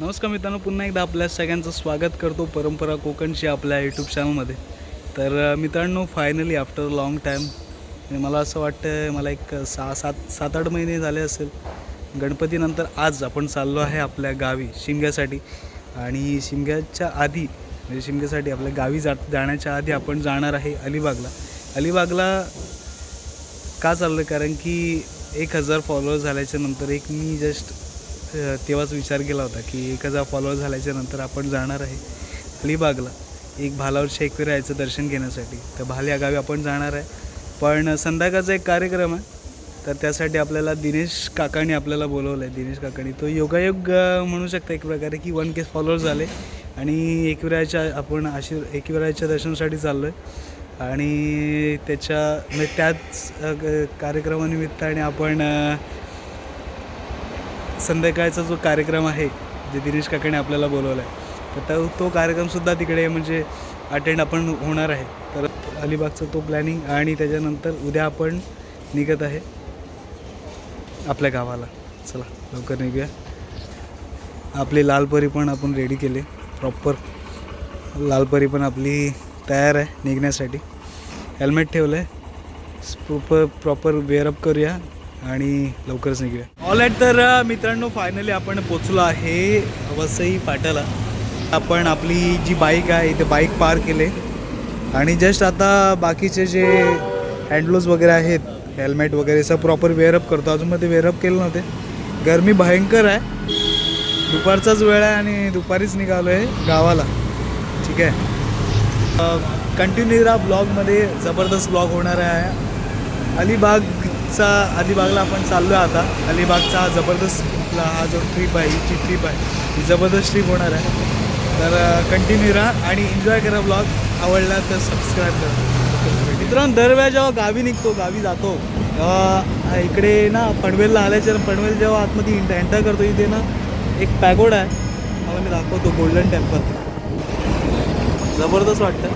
नमस्कार मित्रांनो पुन्हा एकदा आपल्या सगळ्यांचं स्वागत करतो परंपरा कोकणची आपल्या यूट्यूब चॅनलमध्ये तर मित्रांनो फायनली आफ्टर लॉंग टाईम मला असं वाटतं मला एक सहा सात सात आठ महिने झाले असेल. गणपतीनंतर आज आपण चाललो आहे आपल्या गावी शिमग्यासाठी. आणि शिमग्याच्या आधी म्हणजे शिमग्यासाठी आपल्या गावी जा जाण्याच्या आधी आपण जाणार आहे अलिबागला. अलिबागला का चाललं कारण की एक हजार फॉलोअर झाल्याच्यानंतर एक मी जस्ट तेव्हाच विचार केला होता की एक हजार फॉलोअर झाल्याच्यानंतर आपण जाणार आहे अलिबागला. एक भालावरच्या एकविरायाचं दर्शन घेण्यासाठी. तर भाल या गावी आपण जाणार आहे. पण संध्याकाळचा एक कार्यक्रम आहे. तर त्यासाठी आपल्याला दिनेश काकांनी आपल्याला बोलवलं आहे दिनेश काकांनी. तो योगायोग म्हणू शकता एक प्रकारे की वन के फॉलोअर झाले. आणि एकविरायाच्या आपण आशीर् एकविरायाच्या दर्शनासाठी चाललो आहे आणि त्याच्या म्हणजे त्याच कार्यक्रमानिमित्त आणि कार्यक्रमानिमित्ताने आपण संध्याकाळचा जो कार्यक्रम आहे जे दिनेश काकाने आपल्याला बोलवला आहे तर तो कार्यक्रमसुद्धा तिकडे म्हणजे अटेंड आपण होणार आहे. तर अलिबागचा तो प्लॅनिंग आणि त्याच्यानंतर उद्या आपण निघत आहे आपल्या गावाला. चला लवकर निघूया. आपली लालपरी पण आपण रेडी केली प्रॉपर लालपरी पण आपली तयार आहे निघण्यासाठी. हेल्मेट ठेवलं आहे प्रॉपर प्रॉपर वेअरअप करूया आणि लवकरच निघूया. ऑल तर मित्रांनो फायनली आपण पोचलो आहे वसई फाट्याला. आपण आपली जी बाईक आहे इथे बाईक पार केले. आणि जस्ट आता बाकीचे जे हँडलूज वगैरे आहेत हेल्मेट वगैरे सब प्रॉपर वेअरअप करतो. अजून मध्ये वेअरअप केले नव्हते. गरमी भयंकर आहे. दुपारचाच वेळ आहे आणि दुपारीच निघालो आहे गावाला. ठीक आहे? कंटिन्यू राहा ब्लॉगमध्ये जबरदस्त ब्लॉग होणार आहे. अलिबाग अलिबागचा अलिबागला आपण चाललो आहे आता. अलिबागचा हा जबरदस्त हा जो ट्रिप आहे ही जी ट्रिप आहे ही जबरदस्त ट्रीप होणार आहे. तर कंटिन्यू राहा आणि एन्जॉय करा ब्लॉग आवडला तर सबस्क्राईब करा. मित्रांनो दरवेळा जेव्हा गावी निघतो गावी जातो इकडे ना पनवेलला आल्याच्या पनवेल जेव्हा आतमध्ये एंटर करतो इथे ना एक पॅगोड आहे. मला मी दाखवतो गोल्डन टेम्पल जबरदस्त वाटतं.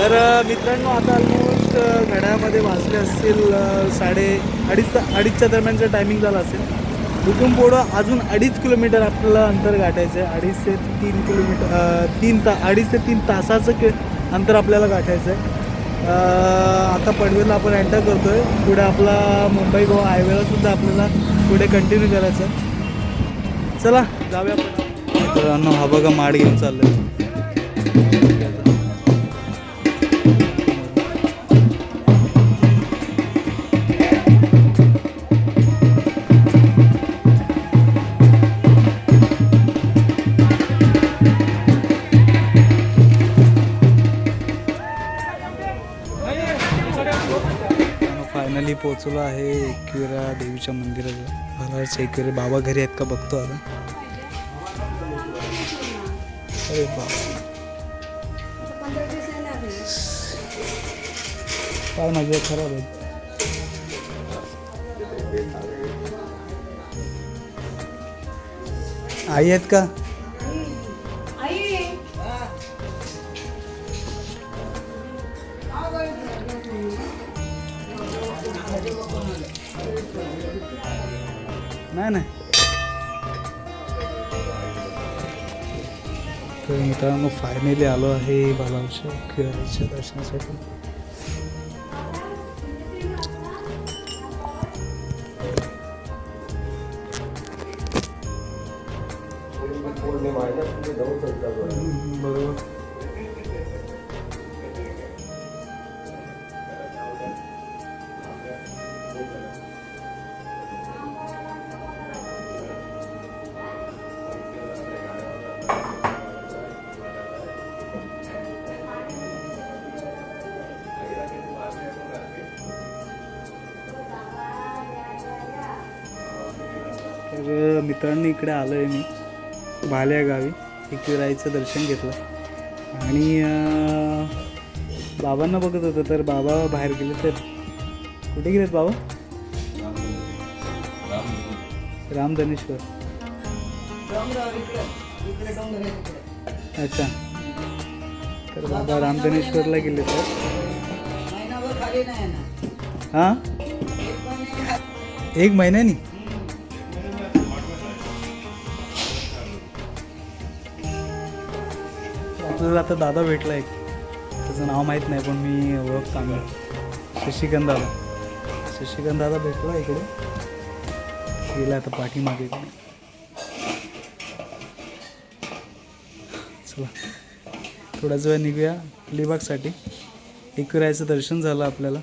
तर मित्रांनो आता ऑलमोस्ट घड्यामध्ये वाचले असतील साडे अडीच अडीचच्या दरम्यानचा टायमिंग झाला असेल. इथून पुढं अजून अडीच किलोमीटर आपल्याला अंतर गाठायचं आहे अडीच ते तीन किलोमीटर तीन ता अडीच ते तीन तासाचं के अंतर आपल्याला गाठायचं आहे आता पडवेला आपण एंटर करतो आहे पुढे आपला मुंबई गोवा हायवेला सुद्धा आपल्याला पुढे कंटिन्यू करायचं आहे चला जाऊया आपण. मित्रांनो हा बघा माड घेऊन आहे आहे पोचलो आहे एकविरा देवीच्या मंदिराजवळ भरारच्या एकविरा बाबा घरी आहेत का बघतो आता. अरे काय माझ्या खराब आहे आई आहेत का? नाही नाही. तर मित्रांनो फायनली आलो आहे बालावच्या खेळाच्या दर्शनासाठी. बरोबर. तर मित्रांनी इकडे आलो आहे मी. भाल्या गावी. एकविराईचं दर्शन घेतलं. आणि बाबांना बघत होतं तर बाबा बाहेर गेले तर. कुठे गेलेत बाबा? रामधनेश्वर अच्छा. तर बाबा रामधनेश्वरला गेले तर. हां? एक महिन्यानी? आपल्याला आता दादा भेटला एक. त्याचं नाव माहीत नाही पण मी ओळख चांगलं शशिकांत दादा. शशिकांत दादा भेटला इकडे. गेला आता पाठीमागे. चला. थोडाच वेळ निघूया. अलिबागसाठी एकविरायचं दर्शन झालं आपल्याला.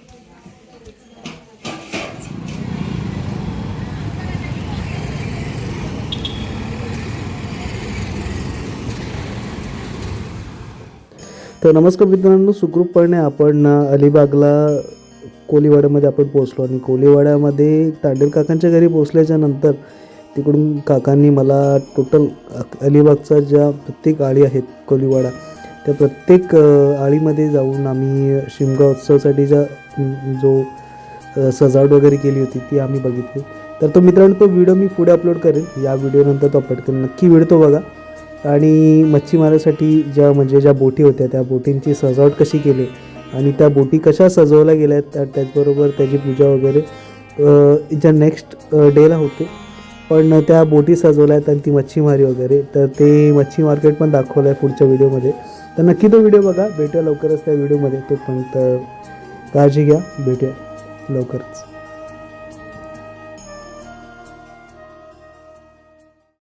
तर नमस्कार मित्रांनो सुखरूपपणे आपण अलिबागला कोलीवाड्यामध्ये आपण पोचलो आणि कोलीवाड्यामध्ये तांडेल काकांच्या घरी पोचल्याच्या नंतर तिकडून काकांनी मला टोटल अलिबागचा ज्या प्रत्येक आळी आहेत कोलीवाडा त्या प्रत्येक आळीमध्ये जाऊन आम्ही शिमगा उत्सवासाठीचा ज्या जो सजावट वगैरे केली होती ती आम्ही बघितली. तर तो मित्रांनो तो व्हिडिओ मी पुढे अपलोड करेन. या व्हिडिओनंतर तो अपलोड करेन. नक्की व्हिडिओ तो बघा. आणि मच्छीमारासाठी ज्या म्हणजे ज्या बोटी होत्या त्या बोटींची सजावट कशी केली? आणि त्या बोटी कशा सजवल्या गेल्या? त्या त्याचबरोबर त्याची पूजा वगैरे ज्या नेक्स्ट डेला होते. पण त्या बोटी सजवल्या आहेत आणि ती मच्छीमारी वगैरे. तर ते मच्छी मार्केट पण दाखवलं आहे पुढच्या व्हिडिओमध्ये. तर नक्की तो व्हिडिओ बघा. भेटूया लवकरच त्या व्हिडिओमध्ये. तो पण तर काळजी घ्या. भेटूया लवकरच.